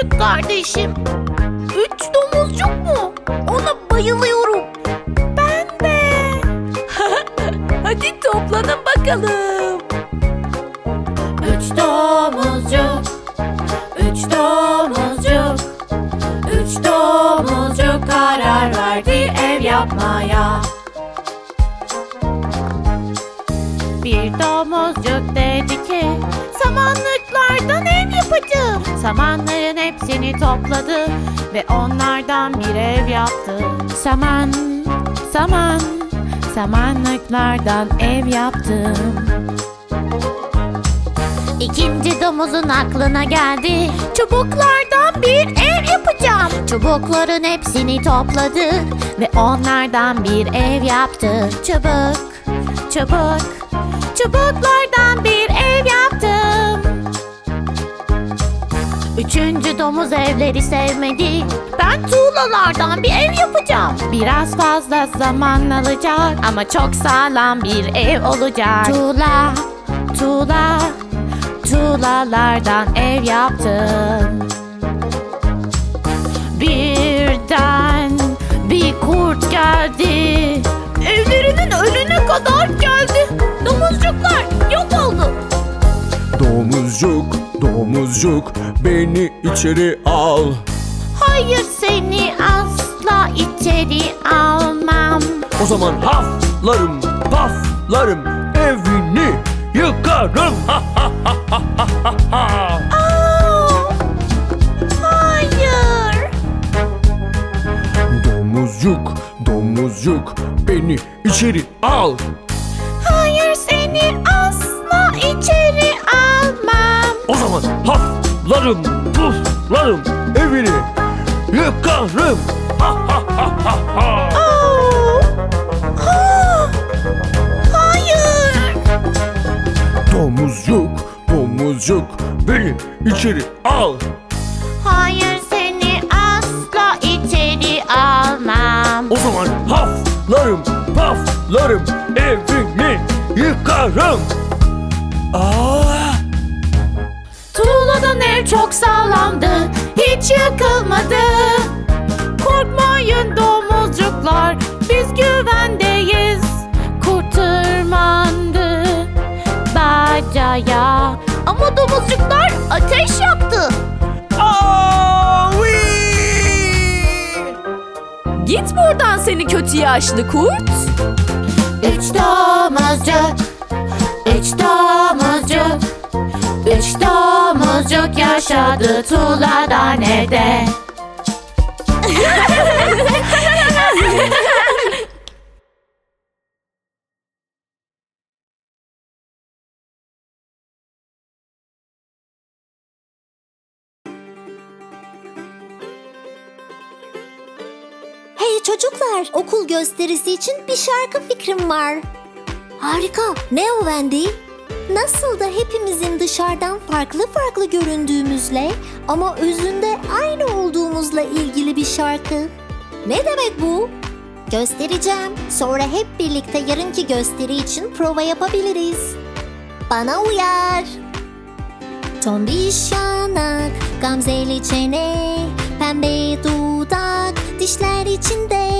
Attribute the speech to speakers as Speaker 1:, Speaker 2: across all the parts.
Speaker 1: küçük kardeşim. Üç domuzcuk mu? Ona bayılıyorum. Ben de. Hadi toplanın bakalım. Üç domuzcuk, üç domuzcuk, üç domuzcuk karar verdi ev yapmaya. Bir domuzcuk dedi ki Samanlıklardan ev yapacağım Samanların hepsini topladı Ve onlardan bir ev yaptı. Saman, saman Samanlıklardan ev yaptım İkinci domuzun aklına geldi. Çubuklardan bir ev yapacağım. Çubukların hepsini topladı Ve onlardan bir ev yaptı. Çubuk, çubuk Çubuklardan Üçüncü domuz evleri sevmedi. Ben tuğlalardan bir ev yapacağım. Biraz fazla zaman alacak Ama çok sağlam bir ev olacak. Tuğla, tuğla, tuğlalardan ev yaptım. Birden bir kurt geldi. Evlerinin önüne kadar geldi. Domuzcuklar yok oldu.
Speaker 2: Domuzcuk, domuzcuk beni içeri al.
Speaker 1: Hayır seni asla içeri almam
Speaker 2: O zaman haflarım, paflarım evini yıkarım. Ha ha ha ha ha ha.
Speaker 1: Aa, hayır
Speaker 2: Domuzcuk, domuzcuk beni içeri al. Zaman haflarım, puflarım evini yıkarım. Ha ha ha ha ha.
Speaker 1: Aa, ha, hayır
Speaker 2: Domuzcuk, domuzcuk beni içeri al.
Speaker 1: Hayır seni asla içeri almam
Speaker 2: O zaman haflarım, paflarım evini yıkarım. Aa,
Speaker 1: çok sağlamdı Hiç yıkılmadı Korkmayın domuzcuklar Biz güvendeyiz. Kurt tırmandı Bacaya. Ama domuzcuklar ateş yaktı
Speaker 2: Avi!
Speaker 1: Git buradan seni kötü yaşlı kurt. Üç domuzcuk Üç domuzcuk domuzcuk yaşadı tuğladan evde
Speaker 3: Hey çocuklar, okul gösterisi için bir şarkı fikrim var. Harika. Ne o Wendy? Nasıl da hepimizin dışarıdan farklı farklı göründüğümüzle ama özünde aynı olduğumuzla ilgili bir şarkı. Ne demek bu? Göstereceğim. Sonra hep birlikte yarınki gösteri için prova yapabiliriz. Bana uyar. Tombiş yanak, gamzeli çene, pembe dudak, dişler içinde.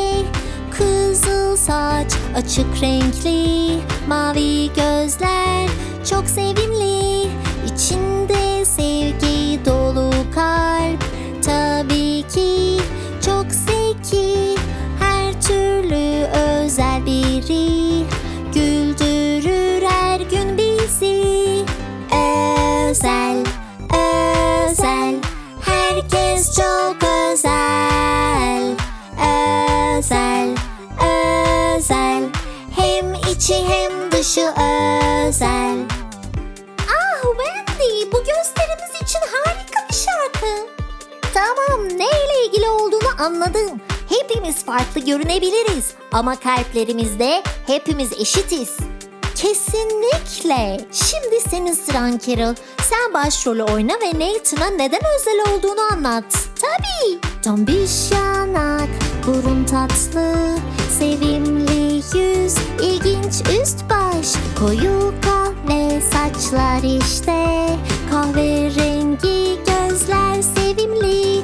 Speaker 3: Kızıl saç, açık renkli, mavi gözler, çok sevimli. İçinde sevgi dolu kalp, tabii ki çok zeki. Her türlü özel anladım. Hepimiz farklı görünebiliriz ama kalplerimizde hepimiz eşitiz. Kesinlikle. Şimdi senin sıran Carol. Sen başrolü oyna ve Nathan'a neden özel olduğunu anlat. Tabii. Tombiş yanak, burun tatlı, sevimli yüz, ilginç üst baş, koyu kahve saçlar işte, kahverengi gözler sevimli.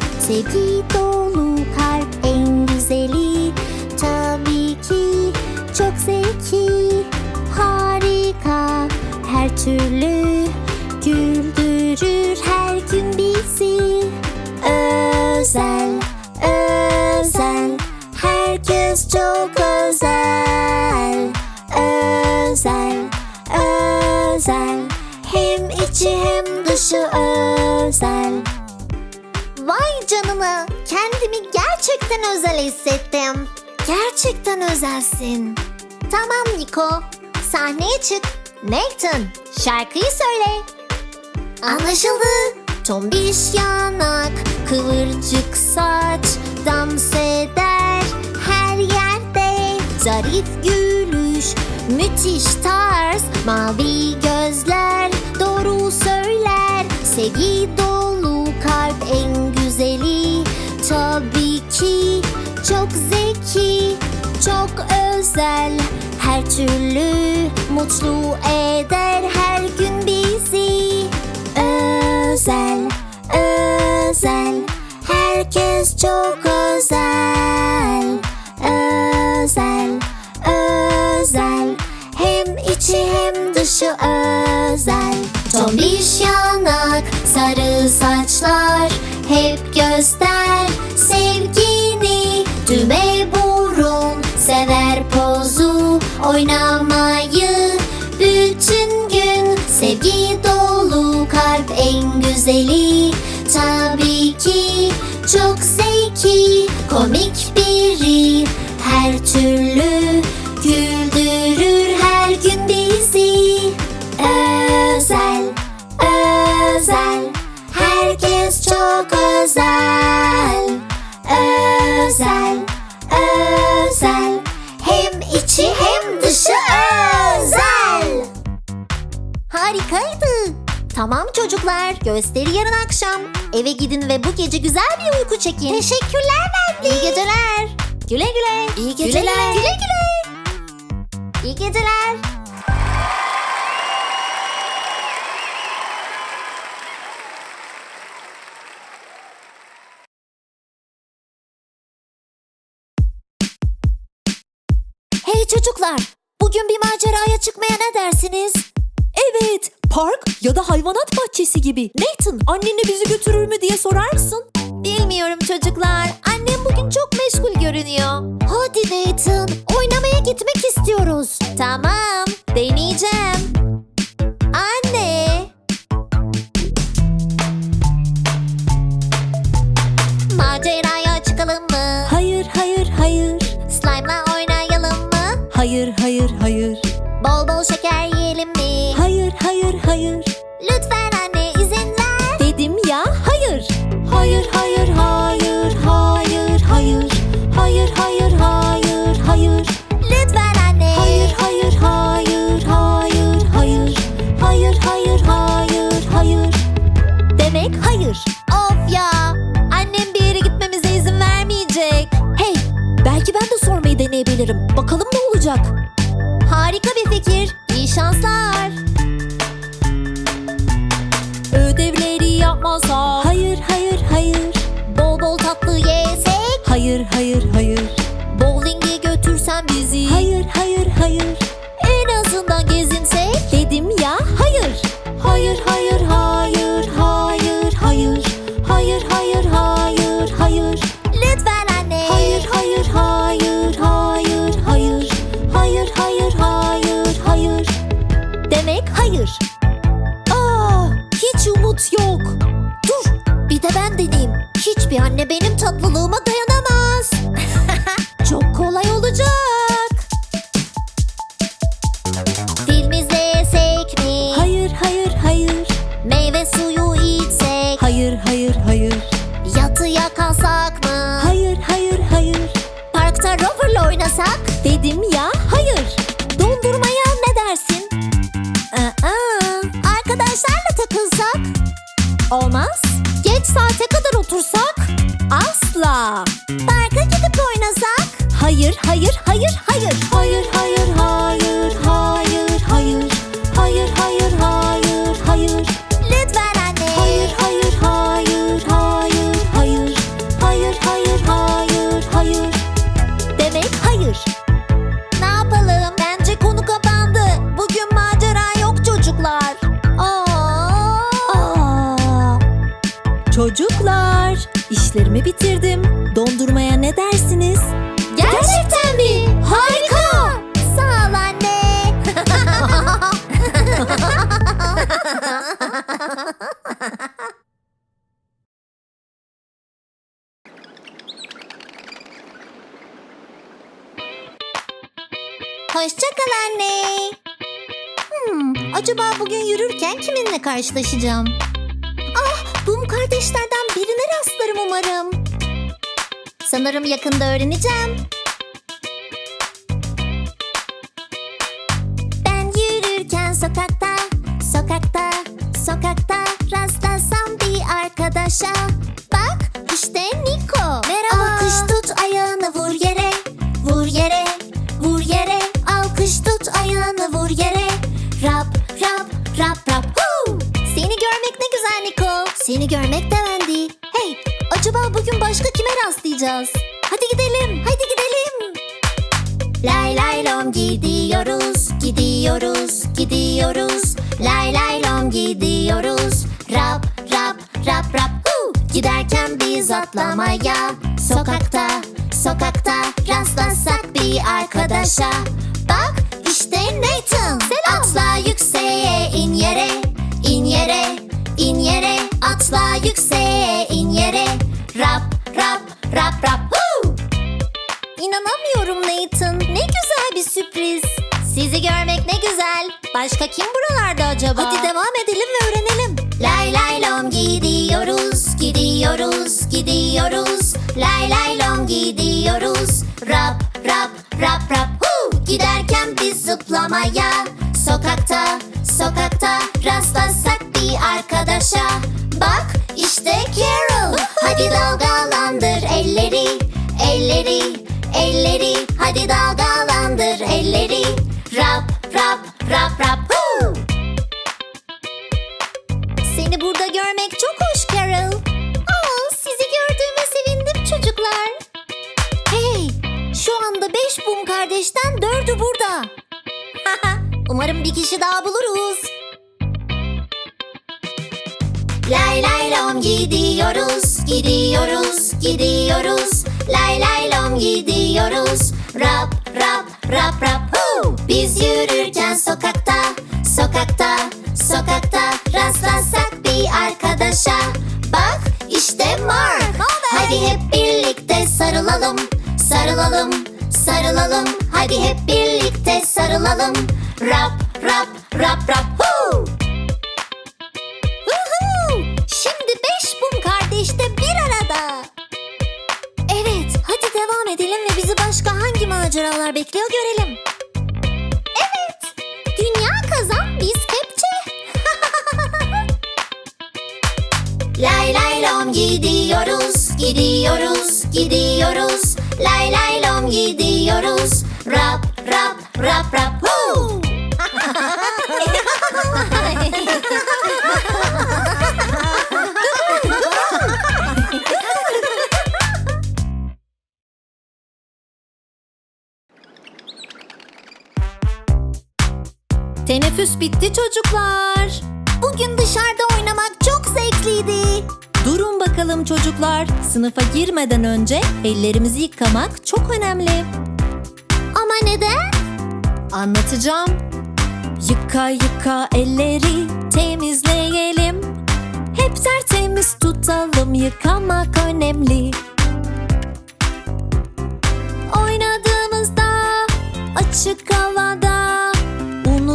Speaker 3: Türlü güldürür her gün bizi. Özel, özel, herkes çok özel. Özel, özel, hem içi hem dışı özel. Vay canına, kendimi gerçekten özel hissettim. Gerçekten özelsin. Tamam Niko, sahneye çık. Nathan, şarkıyı söyle. Anlaşıldı. Tombiş yanak, kıvırcık saç, dans eder her yerde. Zarif gülüş, müthiş tarz, mavi gözler, doğru söyler. Sevgi dolu kalp en güzeli, tabii ki çok zeki, çok özel. Her türlü mutlu eder her gün bizi. Özel, özel, herkes çok özel. Kalp en güzeli, tabii ki çok zeki, komik biri. Her türlü Tamam çocuklar, gösteri yarın akşam. Eve gidin ve bu gece güzel bir uyku çekin. Teşekkürler Wendy. İyi geceler. Güle güle. İyi geceler. Güle güle. İyi geceler. Hey çocuklar, bugün bir maceraya çıkmaya ne dersiniz?
Speaker 4: Evet, park ya da hayvanat bahçesi gibi. Nathan, annenle bizi götürür mü diye sorar mısın?
Speaker 3: Bilmiyorum çocuklar. Annem bugün çok meşgul görünüyor. Hadi Nathan, oynamaya gitmek istiyoruz. Tamam, Hoşça kal anne. Hmm, acaba bugün yürürken kiminle karşılaşacağım? Ah, Bum kardeşlerden birine rastlarım umarım. Sanırım yakında öğreneceğim. Seni görmek de Wendy. Hey, acaba bugün başka kime rastlayacağız? Hadi gidelim, hadi gidelim. Lay lay lom gidiyoruz, gidiyoruz, gidiyoruz. Lay lay lom gidiyoruz. Rap rap rap rap. Hu! Giderken biz atlamaya sokakta, sokakta rastlasak bir arkadaşa. Atla yükseğe in yere. Rap rap rap rap. Hu! İnanamıyorum Nathan. Ne güzel bir sürpriz. Sizi görmek ne güzel. Başka kim buralarda acaba? Hadi devam edelim ve öğrenelim. Lay lay lom gidiyoruz, gidiyoruz, gidiyoruz. Lay lay lom gidiyoruz. Rap rap rap rap. Hu! Giderken biz zıplamaya. Sokakta, sokakta elleri, elleri, elleri. Hadi dalgalandır elleri. Rap rap rap rap. Hu! Seni burada görmek çok hoş Carol. Aa, sizi gördüğüme sevindim çocuklar. Hey, şu anda beş bum kardeşten dördü burada. Umarım bir kişi daha buluruz. Lay lay lom gidiyoruz, gidiyoruz, gidiyoruz. Lay lay lom gidiyoruz. Rap rap rap rap. Hu! Biz yürürken sokakta, sokakta, sokakta rastlasak bir arkadaşa. Bak işte Mark. Hadi hep birlikte sarılalım, sarılalım, sarılalım. Hadi hep birlikte sarılalım. Rap rap rap rap. Hu! Maceralar bekliyor görelim. Evet, dünya kazan biz kepçe. lay lay lom gidiyoruz, gidiyoruz, gidiyoruz. Lay lay lom gidiyoruz. Rap rap rap rap. Huu!
Speaker 4: Teneffüs bitti çocuklar.
Speaker 3: Bugün dışarıda oynamak çok zevkliydi.
Speaker 4: Durun bakalım çocuklar. Sınıfa girmeden önce ellerimizi yıkamak çok önemli.
Speaker 3: Ama neden?
Speaker 4: Anlatacağım. Yıka yıka elleri temizleyelim. Hep tertemiz tutalım yıkamak önemli. Oynadığımızda açık havada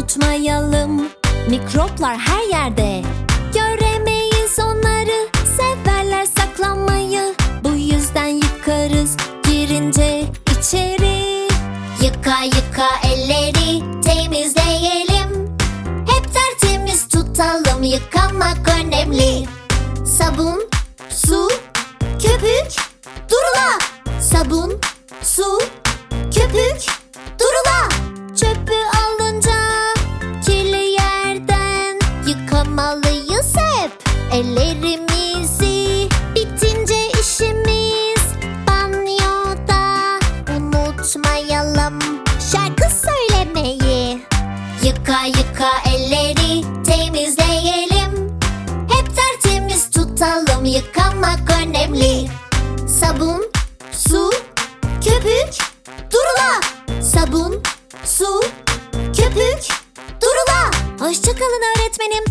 Speaker 4: unutmayalım. Mikroplar her yerde. Göremeyiz onları. Severler saklanmayı. Bu yüzden yıkarız girince içeri.
Speaker 3: Yıka yıka elleri temizleyelim. Hep tertemiz tutalım yıkamak önemli. Sabun, su, köpük, durula. Sabun, su,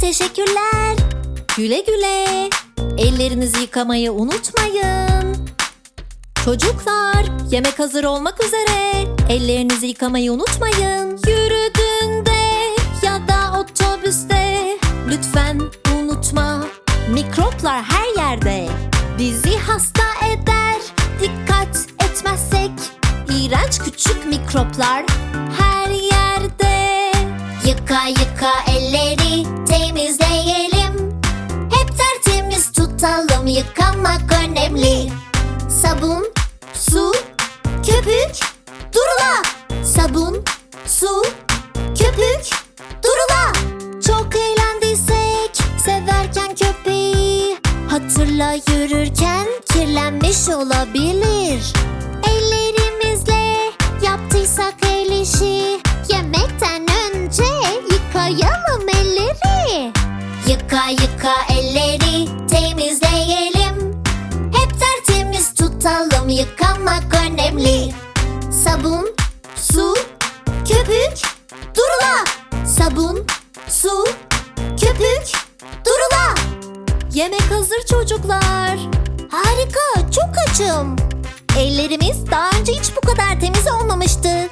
Speaker 3: Teşekkürler.
Speaker 4: Güle güle. Ellerinizi yıkamayı unutmayın. Çocuklar, yemek hazır olmak üzere. Ellerinizi yıkamayı unutmayın. Yürüdüğünde ya da otobüste lütfen unutma. Mikroplar her yerde. Bizi hasta eder. Dikkat etmezsek iğrenç küçük mikroplar her yerde.
Speaker 3: Yıka yıka elleri yıkamak önemli. Sabun, su, köpük, durula. Sabun, su, köpük, durula. Çok eğlendiysek severken köpeği hatırla yürürken kirlenmiş olabilir. Ellerimizle yaptıysak el işi yemekten yıkamak önemli. Sabun, su, köpük, durula. Sabun, su, köpük, durula.
Speaker 4: Yemek hazır çocuklar.
Speaker 3: Harika, çok açım. Ellerimiz daha önce hiç bu kadar temiz olmamıştı.